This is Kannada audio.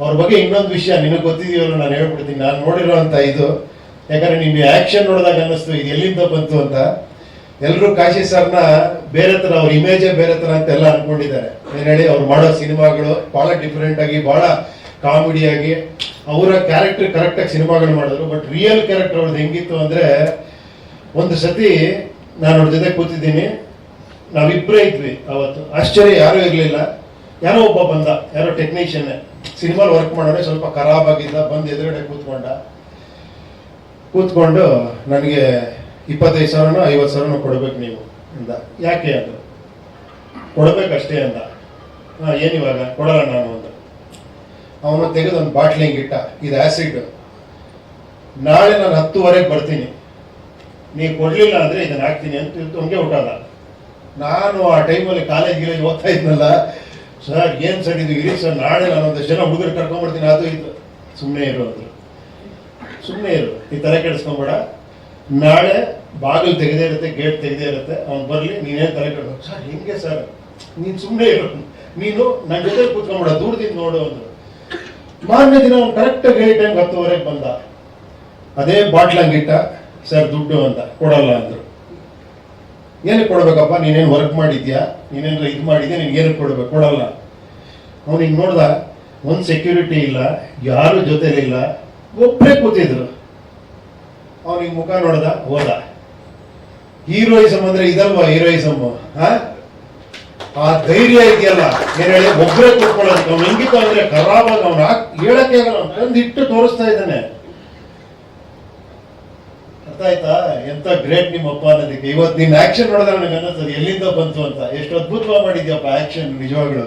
ಅವ್ರ ಬಗ್ಗೆ ಇನ್ನೊಂದು ವಿಷಯ ನಿನಗೆ ಗೊತ್ತಿದೆಯಲ್ಲ ನಾನು ಹೇಳ್ಬಿಡ್ತೀನಿ. ನಾನು ನೋಡಿರೋಂಥ ಇದು. ಯಾಕಂದ್ರೆ ನಿಮ್ಗೆ ಆಕ್ಷನ್ ನೋಡಿದಾಗ ಅನ್ನಿಸ್ತು, ಇದು ಎಲ್ಲಿಂದ ಬಂತು ಅಂತ. ಎಲ್ಲರೂ ಕಾಶಿ ಸರ್ನ ಬೇರೆ ತರ, ಅವ್ರ ಇಮೇಜೇ ಬೇರೆ ತರ ಅಂತ ಎಲ್ಲ ಅನ್ಕೊಂಡಿದ್ದಾರೆ. ಏನ್ ಹೇಳಿ ಅವ್ರು ಮಾಡೋ ಸಿನಿಮಾಗಳು ಬಹಳ ಡಿಫ್ರೆಂಟ್ ಆಗಿ, ಬಹಳ ಕಾಮಿಡಿಯಾಗಿ ಅವರ ಕ್ಯಾರೆಕ್ಟರ್ ಕರೆಕ್ಟಾಗಿ ಸಿನಿಮಾಗಳು ಮಾಡಿದ್ರು ಬಟ್ ರಿಯಲ್ ಕ್ಯಾರೆಕ್ಟರ್ ಅವ್ರದ್ದು ಹೆಂಗಿತ್ತು ಅಂದ್ರೆ, ಒಂದು ಸತಿ ನಾನು ಅವ್ರ ಜೊತೆ ಕೂತಿದ್ದೀನಿ. ನಾವಿಬ್ಬರೇ ಇದ್ವಿ ಅವತ್ತು. ಆಶ್ಚರ್ಯ, ಯಾರೂ ಇರಲಿಲ್ಲ. ಯಾರೋ ಒಬ್ಬ ಬಂದ, ಯಾರೋ ಟೆಕ್ನಿಷಿಯನ್ ಸಿನಿಮಾಲ್ ವರ್ಕ್ ಮಾಡೋಣ ಸ್ವಲ್ಪ ಖರಾಬ್ ಆಗಿದ್ದ, ಬಂದು ಎದುರುಗಡೆ ಕೂತ್ಕೊಂಡ. ಕೂತ್ಕೊಂಡು ನನಗೆ ಇಪ್ಪತ್ತೈದು ಸಾವಿರನೋ ಐವತ್ತು ಸಾವಿರನೋ ಕೊಡಬೇಕು ನೀವು ಅಂದ. ಯಾಕೆ ಅಂದ? ಕೊಡ್ಬೇಕಷ್ಟೇ ಅಂದ. ಹಾಂ ಏನಿವಾಗ ಕೊಡಲ್ಲ ನಾನು ಅಂದ. ಅವನು ತೆಗೆದು ಒಂದು ಬಾಟ್ಲಿಂಗ್ ಇಟ್ಟ ಇದು ಆ್ಯಸಿಡ್ ನಾಳೆ ನಾನು ಹತ್ತುವರೆಗೆ ಬರ್ತೀನಿ. ನೀವು ಕೊಡಲಿಲ್ಲ ಅಂದರೆ ಇದನ್ನು ಹಾಕ್ತೀನಿ ಅಂತ ಹಂಗೆ ಹುಟ್ಟಲ್ಲ ನಾನು ಆ ಟೈಮಲ್ಲಿ ಕಾಲೇಜ್ ಗಿಲೇಜ್ ಓದ್ತಾ ಇದ್ನಲ್ಲ ಸರ್, ಏನು ಸರ್ ಇದು ಇರಿ ಸರ್ ನಾಳೆ ನಾನು ಒಂದಷ್ಟು ಜನ ಹುಡುಗರು ಕರ್ಕೊಂಡ್ಬಿಡ್ತೀನಿ ಅದು ಇದು. ಸುಮ್ಮನೆ ಇರೋದು ಸುಮ್ಮನೆ ಇರು. ಈ ತಲೆ ಕೆಡಿಸ್ಕೊಂಬೇಡ. ನಾಳೆ ಬಾಗಿಲು ತೆಗೆದೇ ಇರುತ್ತೆ, ಗೇಟ್ ತೆಗೆದೇ ಇರುತ್ತೆ. ಅವ್ನು ಬರಲಿ ನೀನೇನು ತಲೆ ಕೆಡ್ಬೇಕು ಸರ್, ಹಿಂಗೆ ಸರ್? ನೀನು ಸುಮ್ಮನೆ ಇರು. ನೀನು ನನ್ನ ಜೊತೆ ಕೂತ್ಕೊಂಬೇಡ, ದೂರದಿಂದ ನೋಡು ಅಂದ್ರು ಮಾರನೇ ದಿನ ಅವ್ನು ಕರೆಕ್ಟಾಗಿ ಹೇಳಿ ಟೈಮ್ ಹತ್ತುವರೆಗೆ ಬಂದ. ಅದೇ ಬಾಟ್ಲ್ ಹಂಗಿಟ್ಟ ಸರ್, ದುಡ್ಡು ಅಂತ, ಕೊಡಲ್ಲ ಅಂದರು. ಏನಕ್ಕೆ ಕೊಡಬೇಕಪ್ಪ? ನೀನೇನು ವರ್ಕ್ ಮಾಡಿದ್ಯಾ? ನೀನೇನು ಇದು ಮಾಡಿದ್ಯಾ? ನಿನ್ಗೆ ಏನಕ್ಕೆ ಕೊಡಬೇಕು? ಕೊಡಲ್ಲ. ಅವ್ನು ಹಿಂಗೆ ನೋಡ್ದ, ಒಂದು ಸೆಕ್ಯೂರಿಟಿ ಇಲ್ಲ, ಯಾರು ಜೊತೆಲಿಲ್ಲ ಒಬ್ಬರೇ ಕೂತಿದ್ರು. ಅವನಿಗೆ ಮುಖ ನೋಡ್ದ, ಹೋದ. ಹೀರೋಯಿಸಮ್ ಅಂದ್ರೆ ಇದಲ್ವಾ ಹೀರೋಯಿಸಮ್ ಆ ಧೈರ್ಯ ಇದೆಯಲ್ಲ, ಏನ್ ಹೇಳಿ ಒಬ್ಬರೇ ಕೂತ್ಕೊಳ್ಳೋದಕ್ಕೆ ಅವ್ನು ಹೆಂಗಿತ್ತು ಅಂದ್ರೆ ಅವ್ನು ಹೇಳಕ್ಕೆ ಆಗಲ್ಲ ತಂದು ಇಟ್ಟು ತೋರಿಸ್ತಾ ಇದ್ದಾನೆ. ಅರ್ಥ ಆಯ್ತಾ? ಎಂತ ಗ್ರೇಟ್ ನಿಮ್ಮ ಅಪ್ಪ ಅನ್ನೋದಕ್ಕೆ. ಇವತ್ತು ನಿನ್ನ ಆಕ್ಷನ್ ನೋಡಿದ್ರೆ ನನಗೆ ಅನ್ನಿಸ್ತದೆ. ಎಲ್ಲಿಂದ ಬಂತು ಅಂತ. ಎಷ್ಟು ಅದ್ಭುತವಾಗಿ ಮಾಡಿದ್ಯಪ್ಪ ಆಕ್ಷನ್ ನಿಜವಾಗ್ಲು.